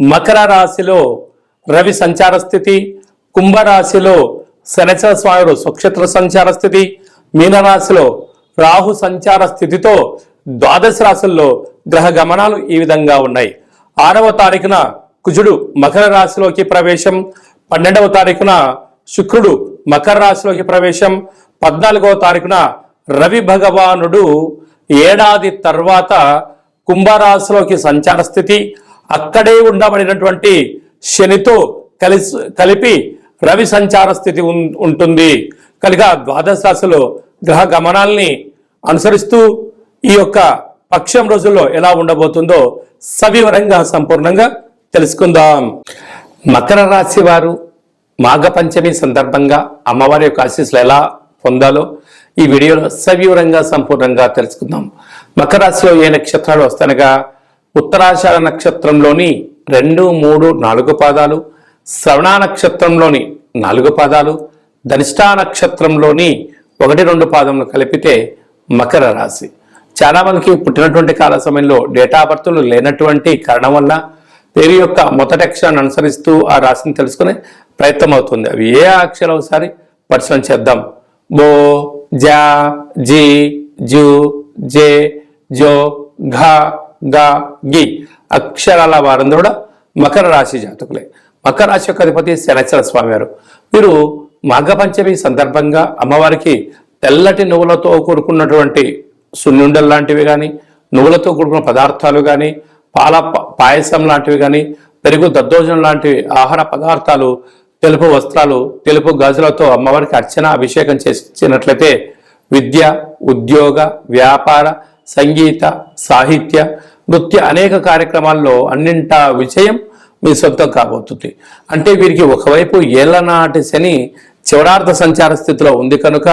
మకర రాశిలో రవి సంచార స్థితి కుంభరాశిలో శనిచర స్వాముడు స్వక్షేత్ర సంచార స్థితి మీనరాశిలో రాహు సంచార స్థితితో ద్వాదశ రాశుల్లో గ్రహ గమనాలు ఈ విధంగా ఉన్నాయి. ఆరవ తారీఖున కుజుడు మకర రాశిలోకి ప్రవేశం పన్నెండవ తారీఖున శుక్రుడు మకర రాశిలోకి ప్రవేశం పద్నాలుగవ తారీఖున రవి భగవానుడు ఏడాది తర్వాత కుంభరాశిలోకి సంచార స్థితి అక్కడే ఉండబడినటువంటి శనితో కలిసి కలిపి రవి సంచార స్థితి ఉం- ఉంటుంది. కనుక ద్వాదశ రాశిలో గ్రహ గమనాల్ని అనుసరిస్తూ ఈ యొక్క పక్షం రోజుల్లో ఎలా ఉండబోతుందో సవివరంగా సంపూర్ణంగా తెలుసుకుందాం. మకర రాశి వారు మాఘ పంచమి సందర్భంగా అమ్మవారి యొక్క ఆశీస్సులు ఎలా పొందాలో ఈ వీడియోలో సవివరంగా సంపూర్ణంగా తెలుసుకుందాం. మకర రాశిలో ఏ నక్షత్రాలు వస్తానగా ఉత్తరాషాఢ నక్షత్రంలోని రెండు మూడు నాలుగు పాదాలు శ్రవణ నక్షత్రంలోని నాలుగు పాదాలు ధనిష్టా నక్షత్రంలోని ఒకటి రెండు పాదములు కలిపితే మకర రాశి. చాలా మందికి పుట్టినటువంటి కాల సమయంలో డేటా బర్త్లు లేనటువంటి కారణం వల్ల పేరు యొక్క మొదటి అక్షరాన్ని అనుసరిస్తూ ఆ రాశిని తెలుసుకునే ప్రయత్నం అవుతుంది. అవి ఏ అక్షరం ఒకసారి పరిశీలన చేద్దాం. బో జా జీ జు జే జో ఘ గ గి అక్షరాల వారందరూ కూడా మకర రాశి జాతకులే. మకర రాశి యొక్క అధిపతి శనచర స్వామి వారు వీరు మాఘపంచమి సందర్భంగా అమ్మవారికి తెల్లటి నువ్వులతో కూడుకున్నటువంటి సున్నుండలు లాంటివి కానీ నువ్వులతో కూడుకున్న పదార్థాలు కానీ పాల పాయసం లాంటివి కానీ పెరుగు దద్దోజనం లాంటివి ఆహార పదార్థాలు తెలుపు వస్త్రాలు తెలుపు గాజులతో అమ్మవారికి అర్చన అభిషేకం చేసినట్లయితే విద్య ఉద్యోగ వ్యాపార సంగీత సాహిత్య నృత్య అనేక కార్యక్రమాల్లో అన్నింటా విజయం మీ సొంతం కాబోతుంది. అంటే వీరికి ఒకవైపు ఏళ్ళనాటి శని చివరార్థ సంచార స్థితిలో ఉంది కనుక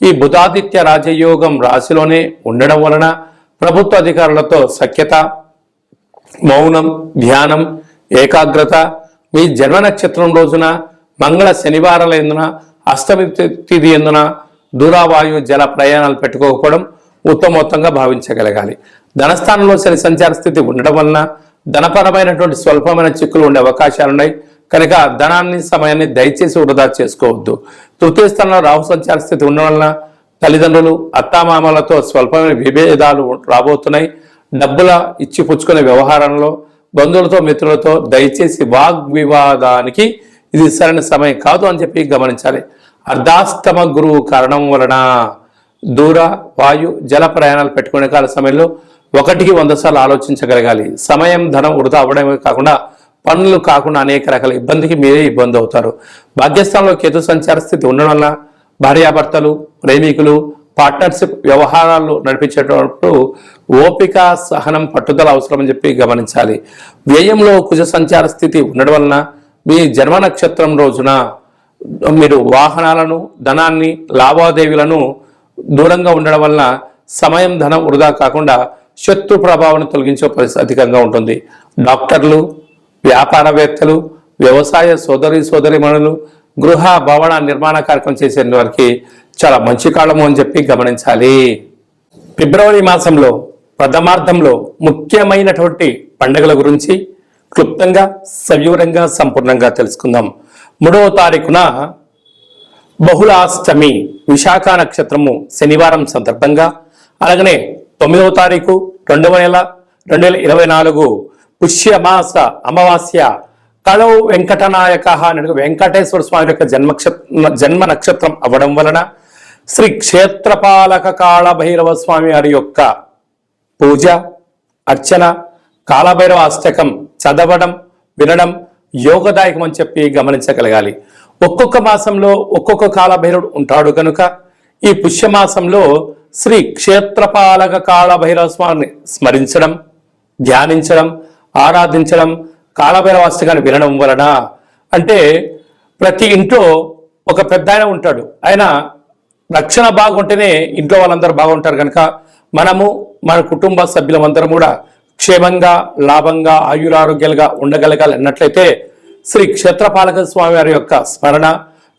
ఈ బుధాదిత్య రాజయోగం రాశిలోనే ఉండడం వలన ప్రభుత్వ అధికారులతో సఖ్యత మౌనం ధ్యానం ఏకాగ్రత మీ జన్మ నక్షత్రం రోజున మంగళ శనివారాల ఎందున అష్టమి తిథి ఎందున దూరావాయు జల ప్రయాణాలు పెట్టుకోకపోవడం ఉత్తమోత్తంగా భావించగలగాలి. ధనస్థానంలో శని సంచార స్థితి ఉండడం వలన ధనపరమైనటువంటి స్వల్పమైన చిక్కులు ఉండే అవకాశాలున్నాయి కనుక ధనాన్ని సమయాన్ని దయచేసి వృధా చేసుకోవద్దు. తృతీయ స్థానంలో రాహు సంచార స్థితి ఉండడం వలన తల్లిదండ్రులు అత్తామామలతో స్వల్పమైన విభేదాలు రాబోతున్నాయి. డబ్బుల ఇచ్చి పుచ్చుకునే వ్యవహారంలో బంధువులతో మిత్రులతో దయచేసి వాగ్వివాదానికి ఇది సరైన సమయం కాదు అని చెప్పి గమనించాలి. అర్ధాస్తమ గురువు కారణం వలన దూర వాయు జల ప్రయాణాలు పెట్టుకునే కాల సమయంలో ఒకటికి వంద సార్లు ఆలోచించగలగాలి. సమయం ధనం వృధా అవ్వడమే కాకుండా పనులు కాకుండా అనేక రకాల ఇబ్బందికి మీరే ఇబ్బంది అవుతారు. భాగ్యస్థానంలో కేతు సంచార స్థితి ఉండడం వల్ల భార్యాభర్తలు ప్రేమికులు పార్ట్నర్షిప్ వ్యవహారాలు నడిపించేటప్పుడు ఓపిక సహనం పట్టుదల అవసరమని చెప్పి గమనించాలి. వ్యయంలో కుజ సంచార స్థితి ఉండడం వలన మీ జన్మ నక్షత్రం రోజున మీరు వాహనాలను ధనాన్ని లావాదేవీలను దూరంగా ఉండడం వలన సమయం ధనం వృధా కాకుండా శత్రు ప్రభావాన్ని తొలగించే పరిస్థితి అధికంగా ఉంటుంది. డాక్టర్లు వ్యాపారవేత్తలు వ్యవసాయ సోదరి సోదరిమణులు గృహ భవన నిర్మాణ కార్యక్రమం చేసే వారికి చాలా మంచి కాలము అని చెప్పి గమనించాలి. ఫిబ్రవరి మాసంలో ప్రథమార్థంలో ముఖ్యమైనటువంటి పండుగల గురించి క్లుప్తంగా సవివరంగా సంపూర్ణంగా తెలుసుకుందాం. మూడవ తారీఖున బహుళాష్టమి విశాఖ నక్షత్రము శనివారం సందర్భంగా అలాగనే తొమ్మిదవ తారీఖు రెండవ నెల రెండు వేల ఇరవై నాలుగు పుష్యమాస అమావాస్య కళవు వెంకటనాయక అనే వెంకటేశ్వర స్వామి యొక్క జన్మక్ష జన్మ నక్షత్రం అవ్వడం వలన శ్రీ క్షేత్రపాలక కాళభైరవ స్వామి వారి యొక్క పూజ అర్చన కాళభైరవ అష్టకం చదవడం వినడం యోగదాయకం అని చెప్పి గమనించగలగాలి. ఒక్కొక్క మాసంలో ఒక్కొక్క కాలభైరవుడు ఉంటాడు కనుక ఈ పుష్యమాసంలో శ్రీ క్షేత్రపాలక కాళభైరవ స్వామిని స్మరించడం ధ్యానించడం ఆరాధించడం కాలభైరవ వినడం వలన అంటే ప్రతి ఇంట్లో ఒక పెద్ద ఆయన ఉంటాడు. ఆయన రక్షణ బాగుంటేనే ఇంట్లో వాళ్ళందరూ బాగుంటారు కనుక మనము మన కుటుంబ సభ్యులమందరం కూడా క్షేమంగా లాభంగా ఆయురారోగ్యాలుగా ఉండగలగాలి అన్నట్లయితే శ్రీ క్షేత్రపాలక స్వామి వారి యొక్క స్మరణ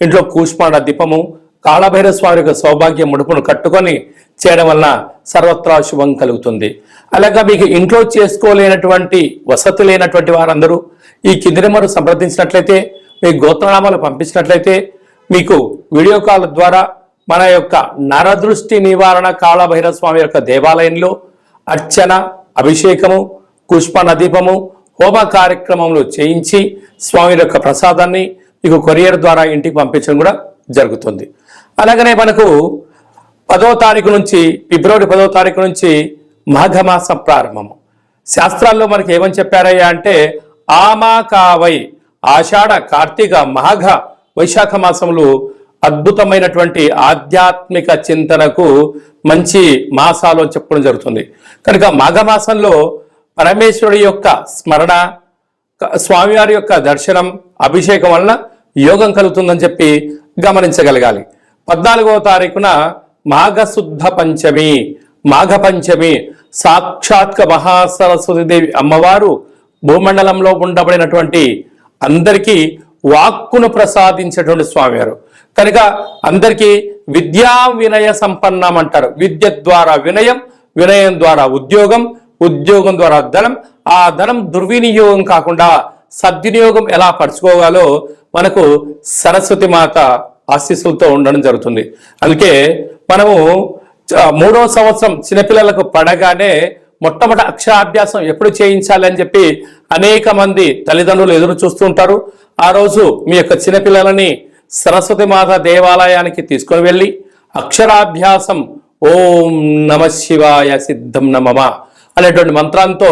ఇంట్లో కూష్మాండ దీపము కాళభైర స్వామి యొక్క సౌభాగ్య ముడుపును కట్టుకొని చేయడం వలన సర్వత్రా శుభం కలుగుతుంది. అలాగా మీకు ఇంట్లో చేసుకోలేనటువంటి వసతి లేనటువంటి వారందరూ ఈ కింది నెంబర్ సంప్రదించినట్లయితే మీ గోత్రనామాలు పంపించినట్లయితే మీకు వీడియో కాల్ ద్వారా మన యొక్క నరదృష్టి నివారణ కాళభైర స్వామి యొక్క దేవాలయంలో అర్చన అభిషేకము పుష్ప నదీపము హోమ కార్యక్రమంలో చేయించి స్వామి యొక్క ప్రసాదాన్ని మీకు కొరియర్ ద్వారా ఇంటికి పంపించడం కూడా జరుగుతుంది. అలాగనే మనకు పదో తారీఖు నుంచి ఫిబ్రవరి పదో తారీఖు నుంచి మాఘమాసం ప్రారంభము. శాస్త్రాల్లో మనకి ఏమని చెప్పారయ్యా అంటే ఆమా కావై ఆషాఢ కార్తీక మాఘ వైశాఖ మాసములు అద్భుతమైనటువంటి ఆధ్యాత్మిక చింతనకు మంచి మాసాలు అని చెప్పడం జరుగుతుంది. కనుక మాఘమాసంలో పరమేశ్వరుడి యొక్క స్మరణ స్వామివారి యొక్క దర్శనం అభిషేకం వలన యోగం కలుగుతుందని చెప్పి గమనించగలగాలి. పద్నాలుగవ తారీఖున మాఘశుద్ధ పంచమి మాఘ పంచమి. సాక్షాత్క మహాసరస్వతి దేవి అమ్మవారు భూమండలంలో ఉండబడినటువంటి అందరికీ వాక్కును ప్రసాదించేటువంటి స్వామివారు. కనుక అందరికీ విద్యా వినయ సంపన్నం అంటారు. విద్య ద్వారా వినయం వినయం ద్వారా ఉద్యోగం ఉద్యోగం ద్వారా ధనం ఆ ధనం దుర్వినియోగం కాకుండా సద్వినియోగం ఎలా పరుచుకోవాలో మనకు సరస్వతి మాత ఆశీస్సులతో ఉండడం జరుగుతుంది. అందుకే మనము మూడో సంవత్సరం చిన్నపిల్లలకు పడగానే మొట్టమొదటి అక్షరాభ్యాసం ఎప్పుడు చేయించాలి అని చెప్పి అనేక మంది తల్లిదండ్రులు ఎదురు చూస్తుంటారు ఆ రోజు మీ యొక్క చిన్నపిల్లలని సరస్వతి మాత దేవాలయానికి తీసుకొని వెళ్ళి అక్షరాభ్యాసం ఓం నమ శివాయ సిద్ధం నమమ అనేటువంటి మంత్రంతో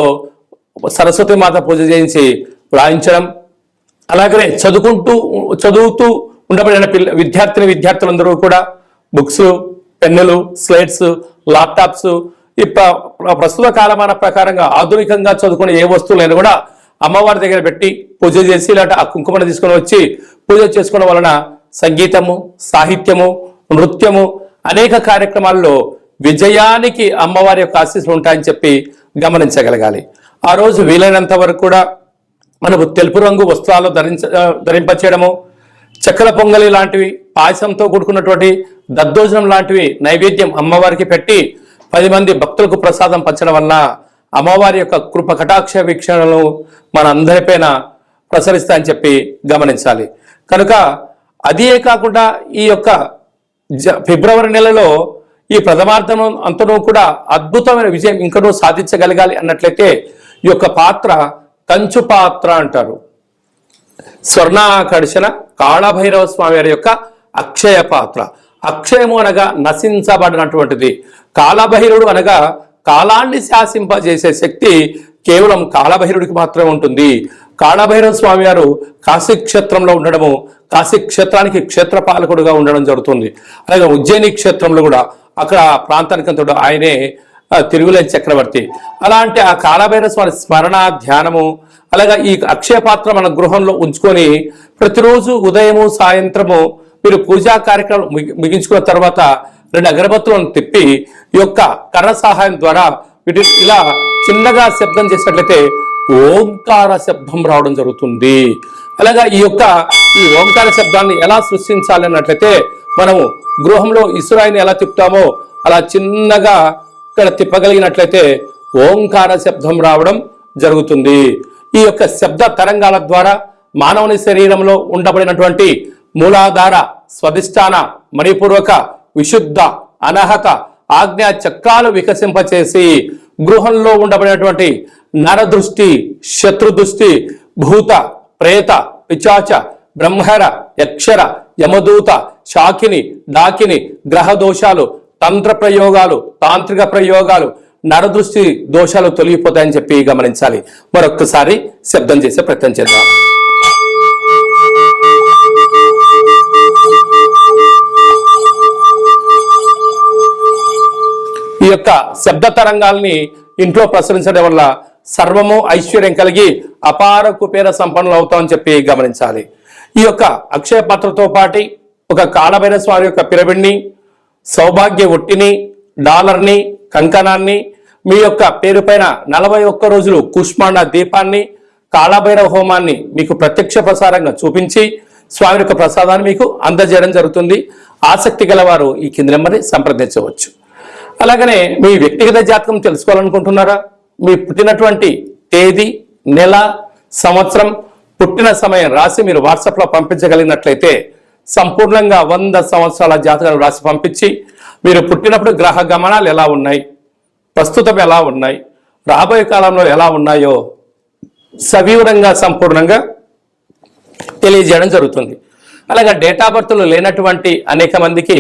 సరస్వతి మాత పూజ చేయించి వ్రాయించడం అలాగనే చదువుకుంటూ చదువుతూ ఉండబడిన పిల్ల విద్యార్థిని విద్యార్థులందరూ కూడా బుక్స్ పెన్నులు స్లేట్స్ ల్యాప్టాప్స్ ఇప్ప ప్రస్తుత కాలమాన ప్రకారంగా ఆధునికంగా చదువుకునే ఏ వస్తువులైనా కూడా అమ్మవారి దగ్గర పెట్టి పూజ చేసి ఇలాంటి ఆ కుంకుమను తీసుకొని వచ్చి పూజ చేసుకోవడం వలన సంగీతము సాహిత్యము నృత్యము అనేక కార్యక్రమాల్లో విజయానికి అమ్మవారి యొక్క ఆశీస్సులు ఉంటాయని చెప్పి గమనించగలగాలి. ఆ రోజు వీలైనంత వరకు కూడా మనకు తెలుపు రంగు వస్త్రాలు ధరించ ధరింప ధరింపచేయడము చక్కెర పొంగలి లాంటివి పాయసంతో కూడుకున్నటువంటి దద్దోజనం లాంటివి నైవేద్యం అమ్మవారికి పెట్టి పది మంది భక్తులకు ప్రసాదం పంచడం వల్ల అమ్మవారి యొక్క కృప కటాక్ష వీక్షణలు మన అందరిపైన ప్రసరిస్తాయని చెప్పి గమనించాలి. కనుక అదే కాకుండా ఈ యొక్క జ- ఫిబ్రవరి నెలలో ఈ ప్రథమార్థం అంతనూ కూడా అద్భుతమైన విజయం ఇంకనూ సాధించగలగాలి అన్నట్లయితే ఈ యొక్క పాత్ర కంచు పాత్ర అంటారు. స్వర్ణాకర్షణ కాళభైరవ స్వామి వారి యొక్క అక్షయ పాత్ర. అక్షయము అనగా నశించబడినటువంటిది. కాలభైరుడు అనగా కాలాన్ని శాసింపజేసే శక్తి కేవలం కాళభైరుడికి మాత్రమే ఉంటుంది. కాళభైరవ స్వామి వారు కాశీ క్షేత్రంలో ఉండడము కాశీ క్షేత్రానికి క్షేత్రపాలకుడుగా ఉండడం జరుగుతుంది. అలాగే ఉజ్జయిని క్షేత్రంలో కూడా అక్కడ ప్రాంతానికంతుడు ప్రాంతానికి ఆయనే తిరుగులేని చక్రవర్తి. అలాంటి ఆ కాళభైరవ స్వామి స్మరణ ధ్యానము అలాగా ఈ అక్షయపాత్ర మన గృహంలో ఉంచుకొని ప్రతిరోజు ఉదయము సాయంత్రము మీరు పూజా కార్యక్రమం ముగించుకున్న తర్వాత రెండు అగరబత్తులను తిప్పి ఈ యొక్క కర్ర సహాయం ద్వారా వీటి ఇలా చిన్నగా శబ్దం చేసినట్లయితే ఓంకార శబ్దం రావడం జరుగుతుంది. అలాగా ఈ యొక్క ఈ ఓంకార శబ్దాన్ని ఎలా సృష్టించాలి అన్నట్లయితే మనము గృహంలో ఇసురాయిని ఎలా తిప్పుతామో అలా చిన్నగా ఇక్కడ తిప్పగలిగినట్లయితే ఓంకార శబ్దం రావడం జరుగుతుంది. ఈ యొక్క శబ్ద తరంగాల ద్వారా మానవుని శరీరంలో ఉండబడినటువంటి మూలాధార స్వధిష్టాన మణిపూర్వక విశుద్ధ అనహత ఆజ్ఞా చక్రాలు వికసింపచేసి గృహంలో ఉండబడినటువంటి నరదృష్టి శత్రుదృష్టి భూత ప్రేత పిచాచ బ్రహ్మర యక్షర యమదూత శాకిని డాకిని గ్రహ దోషాలు తంత్ర ప్రయోగాలు తాంత్రిక ప్రయోగాలు నరదృష్టి దోషాలు తొలగిపోతాయని చెప్పి గమనించాలి. మరొక్కసారి శబ్దం చేసే ప్రయత్నం చేద్దాం. ఈ యొక్క శబ్ద తరంగాల్ని ఇంట్లో ప్రసరించడం వల్ల సర్వము ఐశ్వర్యం కలిగి అపార కుపేర సంపన్నులు అవుతామని చెప్పి గమనించాలి. ఈ యొక్క అక్షయ పాత్రతో పాటి ఒక కాళభైర స్వామి యొక్క పిరమిడ్ని సౌభాగ్య ఒట్టిని డాలర్ని కంకణాన్ని మీ యొక్క పేరు పైన నలభై ఒక్క రోజులు కుష్మాండ దీపాన్ని కాళభైరవ హోమాన్ని మీకు ప్రత్యక్ష ప్రసారంగా చూపించి స్వామి యొక్క ప్రసాదాన్ని మీకు అందజేయడం జరుగుతుంది. ఆసక్తి గలవారు ఈ కింది నెంబర్ని సంప్రదించవచ్చు. అలాగనే మీ వ్యక్తిగత జాతకం తెలుసుకోవాలనుకుంటున్నారా? మీ పుట్టినటువంటి తేదీ నెల సంవత్సరం పుట్టిన సమయం రాసి మీరు వాట్సాప్లో పంపించగలిగినట్లయితే సంపూర్ణంగా వంద సంవత్సరాల జాతకాలు రాసి పంపించి మీరు పుట్టినప్పుడు గ్రహ గమనాలు ఎలా ఉన్నాయి ప్రస్తుతం ఎలా ఉన్నాయి రాబోయే కాలంలో ఎలా ఉన్నాయో సవివరంగా సంపూర్ణంగా తెలియజేయడం జరుగుతుంది. అలాగే డేట్ ఆఫ్ బర్త్లు లేనటువంటి అనేక మందికి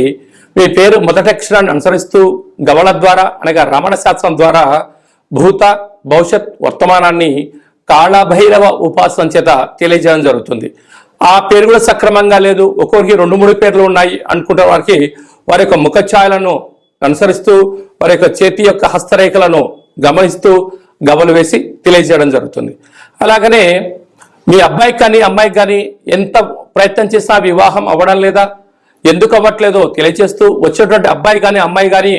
మీ పేరు మొదటి అక్షరాన్ని అనుసరిస్తూ గవళ ద్వారా అనగా రమణ శాస్త్రం ద్వారా భూత భవిష్యత్ వర్తమానాన్ని కాళభైరవ ఉపాసన చేత తెలియజేయడం జరుగుతుంది. ఆ పేరు కూడా సక్రమంగా లేదు. ఒక్కొక్కరికి రెండు మూడు పేర్లు ఉన్నాయి అనుకుంటే వారికి వారి యొక్క ముఖ ఛాయలను అనుసరిస్తూ వారి యొక్క చేతి యొక్క హస్తరేఖలను గమనిస్తూ గబలు వేసి తెలియజేయడం జరుగుతుంది. అలాగనే మీ అబ్బాయికి కానీ అమ్మాయికి కానీ ఎంత ప్రయత్నం చేసినా వివాహం అవ్వడం లేదా ఎందుకు అవ్వట్లేదో తెలియజేస్తూ వచ్చేటువంటి అబ్బాయి కానీ అమ్మాయి కానీ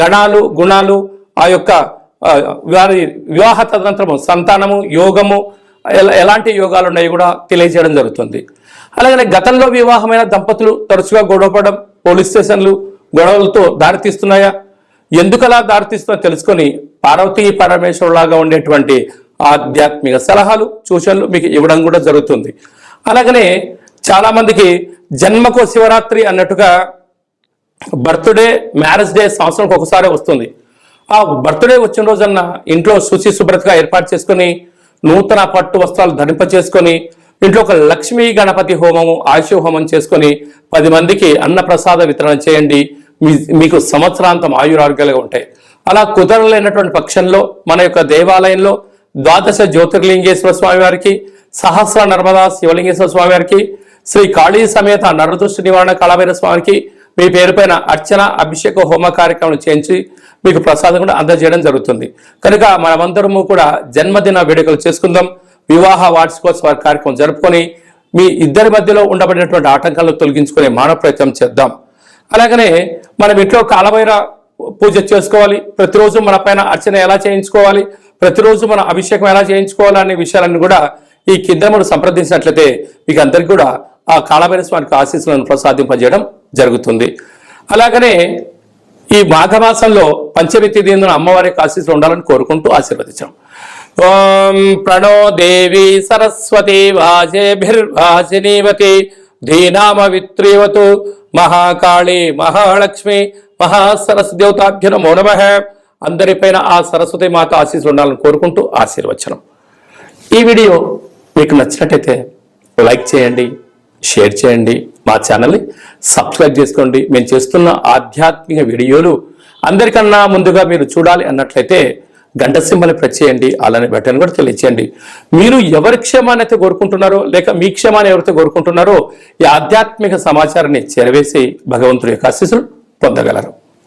గణాలు గుణాలు ఆ యొక్క వారి వివాహ తదనంతరము సంతానము యోగము ఎలా- ఎలాంటి యోగాలు ఉన్నాయి కూడా తెలియజేయడం జరుగుతుంది. అలాగనే గతంలో వివాహమైన దంపతులు తరచుగా గొడవపడడం పోలీస్ స్టేషన్లు గొడవలతో దారితీస్తున్నాయా ఎందుకు అలా దారితీస్తుందో తెలుసుకొని పార్వతీ పరమేశ్వరులాగా ఉండేటువంటి ఆధ్యాత్మిక సలహాలు సూచనలు మీకు ఇవ్వడం కూడా జరుగుతుంది. అలాగనే చాలామందికి జన్మకో జన్మకు శివరాత్రి అన్నట్టుగా బర్త్డే మ్యారేజ్ డే సంవత్సరంకి ఒకసారి వస్తుంది. ఆ బర్త్డే వచ్చిన రోజన్న ఇంట్లో శుచి శుభ్రతగా ఏర్పాటు చేసుకుని నూతన పట్టు వస్త్రాలు ధరింప చేసుకొని ఇంట్లో ఒక లక్ష్మీ గణపతి హోమము ఆయుష హోమం చేసుకొని పది మందికి అన్నప్రసాద వితరణ చేయండి. మీ మీకు సంవత్సరాంతం ఆయురారోగ్యాలుగా ఉంటాయి. అలా కుదరలేనటువంటి పక్షంలో మన యొక్క దేవాలయంలో ద్వాదశ జ్యోతిర్లింగేశ్వర స్వామి వారికి సహస్ర నర్మదా శివలింగేశ్వర స్వామి వారికి శ్రీ కాళీ సమేత నరదృష్టి నివారణ కళాభైర స్వామికి మీ పేరుపైన అర్చన అభిషేక హోమ కార్యక్రమం చేయించి మీకు ప్రసాదం కూడా అందజేయడం జరుగుతుంది. కనుక మనమందరము కూడా జన్మదిన వేడుకలు చేసుకుందాం. వివాహ వార్షికోత్సవ కార్యక్రమం జరుపుకొని మీ ఇద్దరి మధ్యలో ఉండబడినటువంటి ఆటంకాలను తొలగించుకునే మానవ ప్రయత్నం చేద్దాం. అలాగనే మనం ఇంట్లో కాలభైర పూజ చేసుకోవాలి. ప్రతిరోజు మన పైన అర్చన ఎలా చేయించుకోవాలి? ప్రతిరోజు మన అభిషేకం ఎలా చేయించుకోవాలి అనే విషయాలన్నీ కూడా ఈ కింద మనం సంప్రదించినట్లయితే మీకు అందరికీ కూడా ఆ కాలభైర స్వామికి ఆశీస్సులను ప్రసాదింపజేయడం జరుగుతుంది. అలాగనే ఈ మాఘమాసంలో పంచమి తిథి అమ్మవారి ఆశీస్సులు ఉండాలని కోరుకుంటూ ఆశీర్వదించాం. ఓం ప్రణో దేవి సరస్వతి వాజేభిర్వాజినీవతి ధీనామ విత్రీవతు మహాకాళి మహాలక్ష్మి మహాసరస్వతి దేవతాభ్య నమో నమ. అందరిపైన ఆ సరస్వతి మాత ఆశీస్సులు ఉండాలని కోరుకుంటూ ఆశీర్వచనం. ఈ వీడియో మీకు నచ్చినట్టయితే లైక్ చేయండి షేర్ చేయండి మా ఛానల్ని సబ్స్క్రైబ్ చేసుకోండి. మేము చేస్తున్న ఆధ్యాత్మిక వీడియోలు అందరికన్నా ముందుగా మీరు చూడాలి అన్నట్లయితే గంట సింబల్ని ప్రెస్ చేయండి. అలానే బెటర్ని కూడా తెలియచేయండి. మీరు ఎవరి క్షేమాన్ని అయితే కోరుకుంటున్నారో లేక మీ క్షేమాన్ని ఎవరైతే కోరుకుంటున్నారో ఈ ఆధ్యాత్మిక సమాచారాన్ని చేరవేసి భగవంతుడి యొక్క ఆశీస్సులు పొందగలరు.